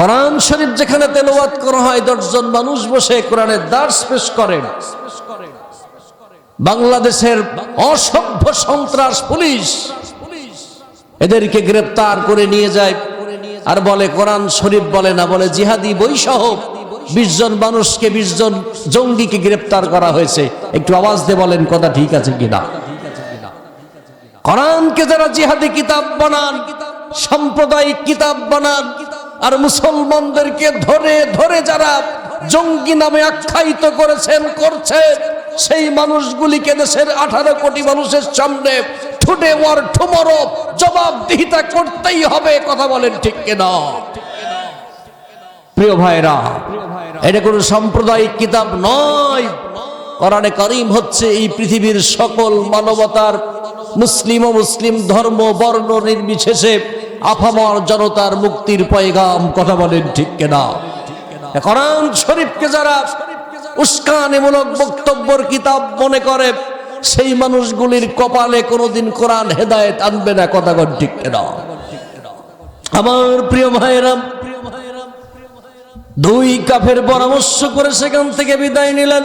কোরআন শরীফ যেখানে তেলাওয়াত করা হয়, দশজন মানুষ বসে কোরআনের দার্স পেশ করেন বাংলাদেশের অসভ্য সন্ত্রাস পুলিশ এদেরকে গ্রেপ্তার করে নিয়ে যায় আর বলে, কোরআন শরীফ বলে না, বলে জিহাদি বই সহ বিশ জন মানুষকে, বিশ জন জঙ্গিকে গ্রেপ্তার করা হয়েছে। একটু আওয়াজ দিয়ে বলেন, কথা ঠিক আছে কিনা? কোরআনকে যারা জিহাদি কিতাব বানান, সাম্প্রদায়িক কিতাব বানান আর মুসলমানদেরকে ধরে ধরে যারা জঙ্গি নামে আখ্যায়িত করেছেন, করছে, সেই মানুষগুলিকে দেশের আঠারো কোটি মানুষের সামনে ঠুটে ওয়ার ঠুমরো জবাবদিহিতা করতেই হবে, কথা বলেন ঠিক কিনা? প্রিয় ভাইরা, এটা কোনো সাম্প্রদায়িক কিতাব নয়। কোরআনে করিম হচ্ছে এই পৃথিবীর সকল মানবতার মুসলিম ও মুসলিম ধর্ম, বর্ণ, নির্বিশেষে আফামর জনতার মুক্তির পয়গাম কথা বলেন ঠিক কেনা? কোরআন শরীফকে যারা উস্কানিমূলক বক্তব্যর কিতাব মনে করে, সেই মানুষগুলির কপালে কোনোদিন কোরআন হেদায়েত আনবে না, কথা বলেন ঠিক কেনা? আমার প্রিয় ভাইরাম দুই কাফের পরামর্শ করে সেখান থেকে বিদায় নিলেন।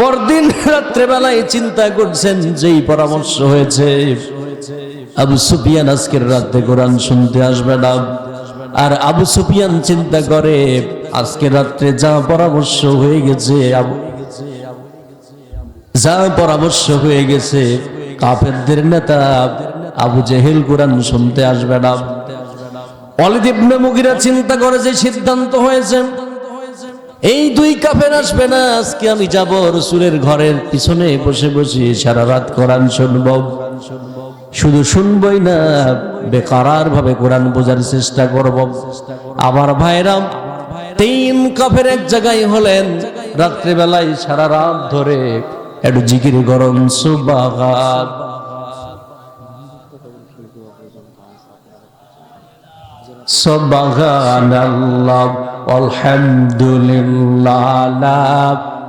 পরদিন রাত্রেবেলায় চিন্তা করছেন, যেই পরামর্শ হয়েছে। আবু সুফিয়ান আজকের রাতে কোরআন শুনতে আসবে না। আর আবু সুফিয়ান চিন্তা করে, আজকে রাত্রে যা পরামর্শ হয়ে গেছে, যা পরামর্শ হয়ে গেছে, কাফেরদের নেতা আবু জেহেল কোরআন শুনতে আসবে না। অলিদ মুগিরা চিন্তা করে যে সিদ্ধান্ত হয়েছে, এই দুই কাফের আসবে না, আজকে আমি যাব রসুলের ঘরের পিছনে বসে বসে সারা রাত কোরআন শুনব। শুধু শুনবই না, বেকারার ভাবে কোরআন বোঝার চেষ্টা করব। আমার ভাইরাম তিন কাফের এক জায়গায় হলেন, রাত্রিবেলায় সারা রাত ধরে একটু জিকির গরম সুবাগাত সবাগান আল্লাহ আলহামদুলিল্লাহ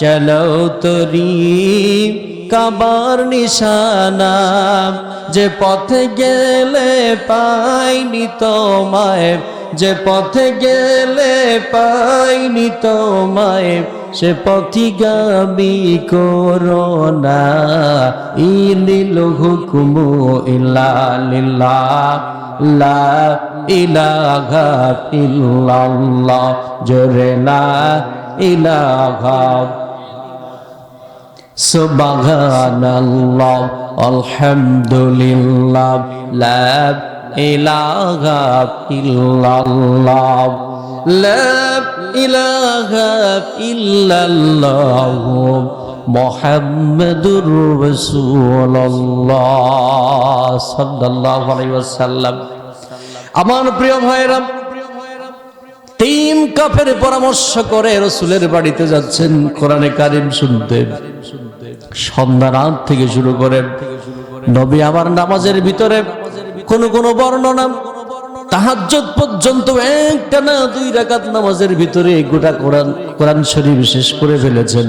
চলো তরি কাবার নিশানা, যে পথে গেলে পাইনি তোমায়, যে পথে গেলে পাইনি তোমায়, সে পথিগামী করোনা ইনিল হুকুমু ইল্লা লিল্লাহ, লা ইলাহা ইল্লাল্লাহ, জোরে লা ইলাহা সুবহানাল্লাহ, আলহামদুলিল্লাহ, লা ইলাহা ইল্লাল্লাহ, লা ইলাহা ইল্লাল্লাহ, মুহাম্মাদুর রাসূলুল্লাহ সাল্লাল্লাহু আলাইহি ওয়াসাল্লাম। আমার প্রিয় ভাইরা তিন কাফের পরামর্শ করে রসুলের বাড়িতে যাচ্ছেন কোরআনে কারিম শুনতে। সন্ধ্যা রাত থেকে শুরু করে নবী আমার নামাজের ভিতরে কোন কোন বর্ণনা পর্যন্ত একটা না দুই নামাজের ভিতরে গোটা কোরআন শরীফ শেষ করে ফেলেছেন।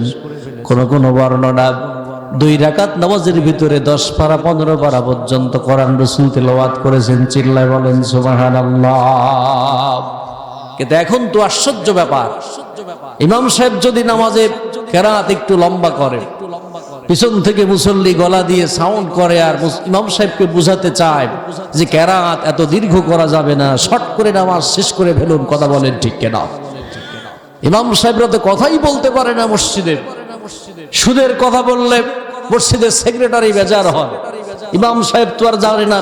দুই নামাজের ভিতরে দশ পনেরো পারা পর্যন্ত কোরআন করেছেন বলেন এখন তো আশ্চর্য ব্যাপার। ইমাম সাহেব যদি নামাজে কেরাত একটু লম্বা করে পিছন থেকে মুসল্লি গলা দিয়ে সাউন্ড করে আর ইমাম সাহেবকে বুঝাতে চায় যে কেরাত এত দীর্ঘ করা যাবে না শর্ট করে নামাজ শেষ করে ফেলুন, কথা বলেন ঠিক কেনা? ইমাম সাহেবরা তো কথাই বলতে পারে না মসজিদে সুদের কথা বললে মসজিদের সেক্রেটারি বেজার হয়। ইমাম সাহেব তো আর জানে না।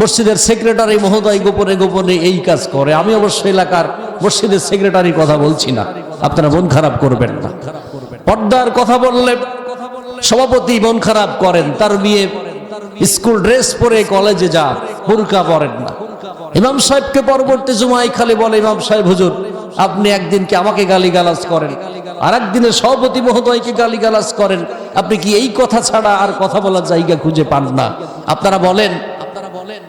মসজিদের সেক্রেটারি মহোদয় গোপনে গোপনে এই কাজ করে। আমি অবশ্য এলাকার মসজিদের সেক্রেটারি কথা বলছি না। আপনারা মন খারাপ করবেন না। পর্দার কথা বললে সভাপতি মন খারাপ করেন, তার বিয়ে স্কুল ড্রেস পরে কলেজে যা বোরকা পরেন না। ইমাম সাহেবকে পরবর্তী জুমাই খালি বলে, ইমাম সাহেব, হুজুর, আপনি একদিন কি আমাকে গালি গালাজ করেন? আর একদিনে সভাপতি মহোদয়কে গালিগালাজ করেন। আপনি কি এই কথা ছাড়া আর কথা বলার জায়গা খুঁজে পান না? আপনারা বলেন আপনারা বলেন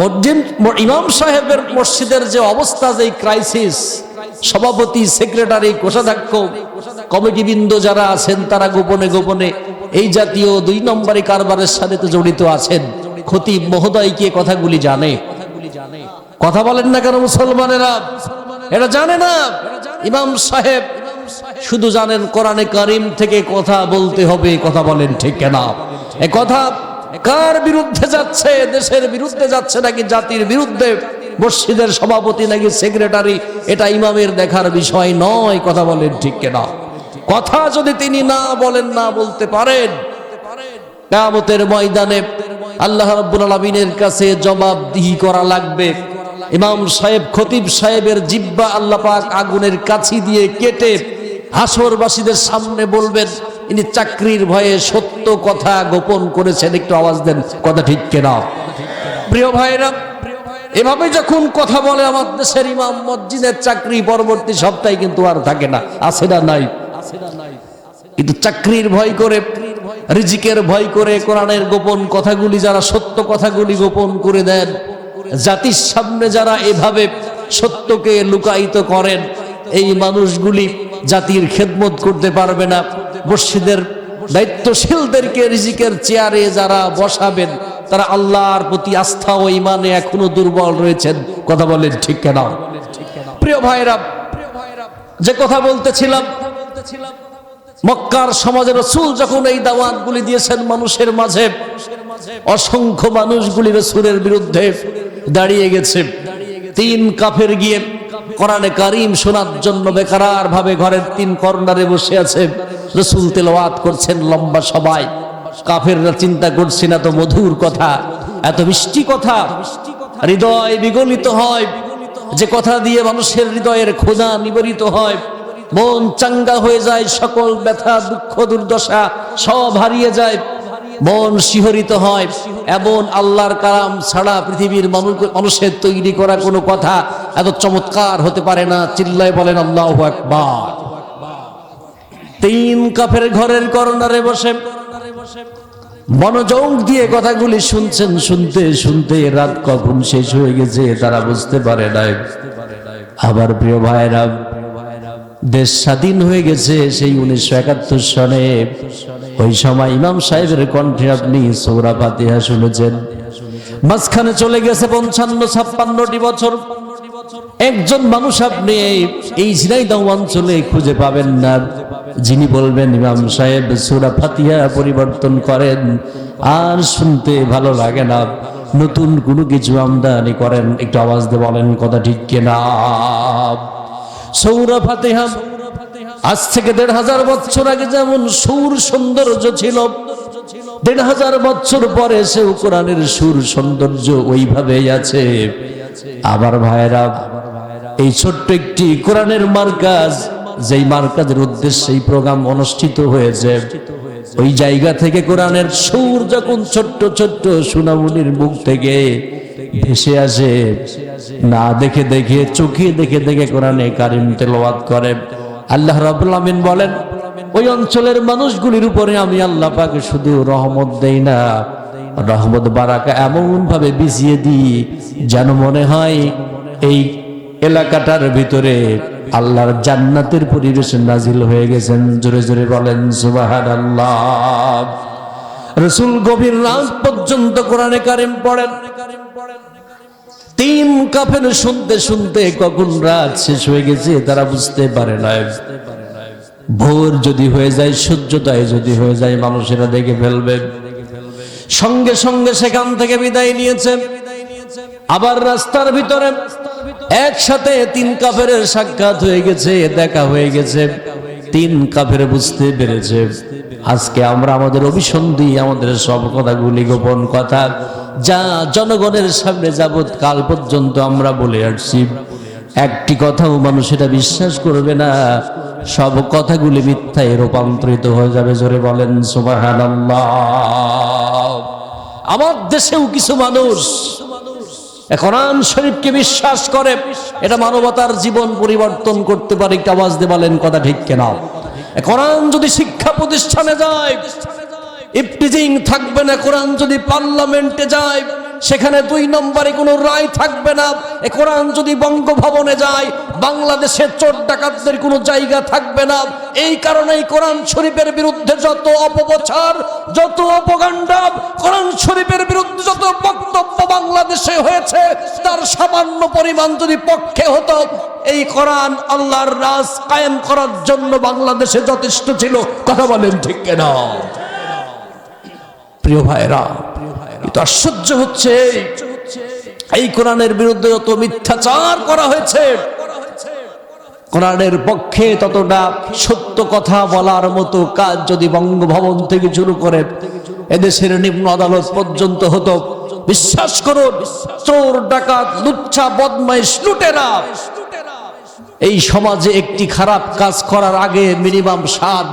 মসজিদ, ইমাম সাহেবের মসজিদের যে অবস্থা, যে ক্রাইসিস সভাপতি সেক্রেটারি কোষাধ্যক্ষ কমিটিবৃন্দ যারা আছেন, তারা গোপনে গোপনে এই জাতীয় দুই নম্বরই কারবারের সাথে তো জড়িত আছেন। খতিব মহোদয় কি কথাগুলি জানে? কথা বলেন না কেন মুসলমানেরা? এটা জানে না। ইমাম সাহেব, শুধু জানেন কোরআনে কারিম থেকে কথা বলতে হবে, কথা বলেন ঠিক কেনা? এ কথা কার বিরুদ্ধে যাচ্ছে? দেশের বিরুদ্ধে যাচ্ছে নাকি জাতির বিরুদ্ধে? মসজিদের সভাপতি নাকি সেক্রেটারি? এটা ইমামের দেখার বিষয় নয়, কথা বলেন ঠিক কেনা? কথা যদি তিনি না বলেন, না বলতে পারেন কামতের ময়দানে আল্লাহ রাব্বুল আলামিনের কাছে জবাবদিহি করা লাগবে। ইমাম সাহেব, খতিব সাহেবের জিব্বা আল্লাহ পাক আগুনের কাছি দিয়ে কেটে হাসরবাসীদের সামনে বলবেন, ইনি চাকরির ভয়ে সত্য কথা গোপন করেছেন, একটু আওয়াজ দেন, কথা ঠিক কেনা? প্রিয় ভাইরা, এভাবে যখন কথা বলে আমার দেশের ইমাম মসজিদের চাকরি পরবর্তী সপ্তাহে কিন্তু আর থাকে না, আছে না নাই? কিন্তু চাকরির ভয় করে রিজিকের ভয় করে কোরআনের গোপন কথাগুলি যারা সত্য কথাগুলি গোপন করে দেন জাতির সামনে যারা এভাবে সত্যকে লুকায়িত করেন এই মানুষগুলি জাতির খেদমত করতে পারবে না। মসজিদের দায়িত্বশীলদেরকে রিজিকের চেয়ারে যারা বসাবেন তারা আল্লাহর প্রতি আস্থা ও ইমানে এখনও দুর্বল রয়েছেন। কথা বলেন ঠিক কেনা? প্রিয় ভাইরা যে কথা বলতেছিলাম মক্কার সমাজের রসুল যখন এই দাওয়াতগুলি দিয়েছেন মানুষের মাঝে, অসংখ্য মানুষগুলি রসুলের বিরুদ্ধে দাঁড়িয়ে গেছে। তিন কাফের গিয়ে কোরআনে কারিম শোনার জন্য বেকার ভাবে ঘরের তিন কর্নারে বসে আছে। রসুল তেলাওয়াত করছেন লম্বা সবাই কাফেররা চিন্তা করছে না তো মধুর কথা, এত মিষ্টি কথা, হৃদয় বিগলিত হয়। যে কথা দিয়ে মানুষের হৃদয়ের খোদা নিবারিত হয় মন চাঙ্গা হয়ে যায়, সকল ব্যথা, দুঃখ, দুর্দশা সব হারিয়ে যায়। মন শিহরিত হয়। এমন আল্লাহর কালাম ছাড়া পৃথিবীর মানুষ মানুষের তৈরি করা কোনো কথা এত চমৎকার হতে পারে না। চিল্লায় বলেন, আল্লাহ একবার তিন কাফের ঘরের কর্নারে বসে মনোযোগ দিয়ে কথাগুলি শুনছেন। শুনতে শুনতে রাত কখন শেষ হয়ে গেছে তারা বুঝতে পারে নাই। আবার প্রিয় ভাইরা দেশ স্বাধীন হয়ে গেছে সেই উনিশশো একাত্তর সনে। ওই সময় ইমাম সাহেবের কণ্ঠে আপনি সৌরা ফাতিহা শুনেছেন। মাঝখানে চলে গেছে পঞ্চান্ন, ছাপ্পান্নটি বছর। একজন মানুষ আপনি এই ঝিনাইদহ অঞ্চলে খুঁজে পাবেন না। যিনি বলবেন, ইমাম সাহেব, সুরা ফাতিহা পরিবর্তন করেন, আর শুনতে ভালো লাগে না। নতুন কোনো কিছু আমদানি করেন, একটু আওয়াজ দিয়ে বলেন, কথা ঠিক কেনা? সৌরা ফাতেহা। আজ থেকে দেড় হাজার বছর আগে যেমন সুর সৌন্দর্য ছিল, দেড় হাজার বছর পরে সেও কোরআনের সুর সৌন্দর্য ওইভাবেই আছে। আবার ভাইরা, এই ছোট্ট একটি কোরআনের মার্কাজ, যেই মার্কাজের উদ্দেশ্যে এই প্রোগ্রাম অনুষ্ঠিত হয়েছে, ওই জায়গা থেকে কোরআনের সুর যখন ছোট্ট ছোট্ট সুনামুনির মুখ থেকে ভেসে আসে না দেখে দেখে, চোখে দেখে দেখে কোরআনে কারিম তেলাওয়াত করে। আল্লাহ আমিন বলেন, ওই অঞ্চলের মানুষগুলির উপরে আমি আল্লাহ পাকে শুধু রহমত দেই না। রহমত, বারাকা এমন ভাবে বিছিয়ে দিই যেন মনে হয় এই এলাকাটার ভিতরে আল্লাহর জান্নাতের পরিবেশ নাজিল হয়ে গেছেন। জোরে জোরে বলেন সুবাহান আল্লাহ রসুল গভীর রাত পর্যন্ত কোরআনে কারিম পড়েন। তিন কাফের শুনতে শুনতে কখন রাত শেষ হয়ে গেছে, তারা বুঝতে পারে না ভোর যদি হয়ে যায়, সূর্যোদয় যদি হয়ে যায়, মানুষেরা দেখে ফেলবে। সঙ্গে সঙ্গে সেখান থেকে বিদায় নিয়েছে। আবার রাস্তার ভিতরে একসাথে তিন কাফের সাক্ষাৎ হয়ে গেছে, দেখা হয়ে গেছে। তিন কাফের বুঝতে পেরেছে। আজকে আমরা আমাদের অভিসন্ধি, আমাদের সব কথাগুলি গোপন কথা, যা জনগণের সামনে যাবৎ কাল পর্যন্ত আমরা বলে আসছি। একটি কথাও মানুষ এটা বিশ্বাস করবে না। সব কথাগুলি মিথ্যায় রূপান্তরিত হয়ে যাবে, জোরে বলেন, সুবহানাল্লাহ। আমার দেশেও কিছু মানুষ কোরআন শরীফকে বিশ্বাস করে, এটা মানবতার জীবন পরিবর্তন করতে পারে, একটা আওয়াজ দিয়ে বলেন, কথা ঠিক কেনা? কোরআন যদি শিক্ষা প্রতিষ্ঠানে যায়, ইফটিজিং থাকবে না, কোরআন যদি পার্লামেন্টে যায়, সেখানে দুই নম্বরে কোনো রায় থাকবে না। এ কোরআন যদি বঙ্গভবনে যায় বাংলাদেশের চোর ডাকাতদের কোনো জায়গা থাকবে না। এই কারণেই কোরআন শরীফের বিরুদ্ধে যত অপপ্রচার, যত অপগান্ডা, কোরআন শরীফের বিরুদ্ধে যত বক্তব্য বাংলাদেশে হয়েছে, তার সামান্য পরিমাণ যদি পক্ষে হতো এই কোরআন আল্লাহর রাজ কায়েম করার জন্য বাংলাদেশে যথেষ্ট ছিল। কথা বলেন ঠিক কেনা? প্রিয় ভাইরা এটা আশ্চর্য হচ্ছে, এই কোরআনের বিরুদ্ধে যত মিথ্যাচার করা হয়েছে, কোরআনের পক্ষে ততটা সত্য কথা বলার মতো কাজ যদি বঙ্গভবন থেকে শুরু করে এদেশের নিম্ন আদালত পর্যন্ত হতো, বিশ্বাস করুন, চোর, ডাকাত, লুচ্ছা, বদমাইশ, লুটেরা এই সমাজে একটি খারাপ কাজ করার আগে মিনিমাম সাত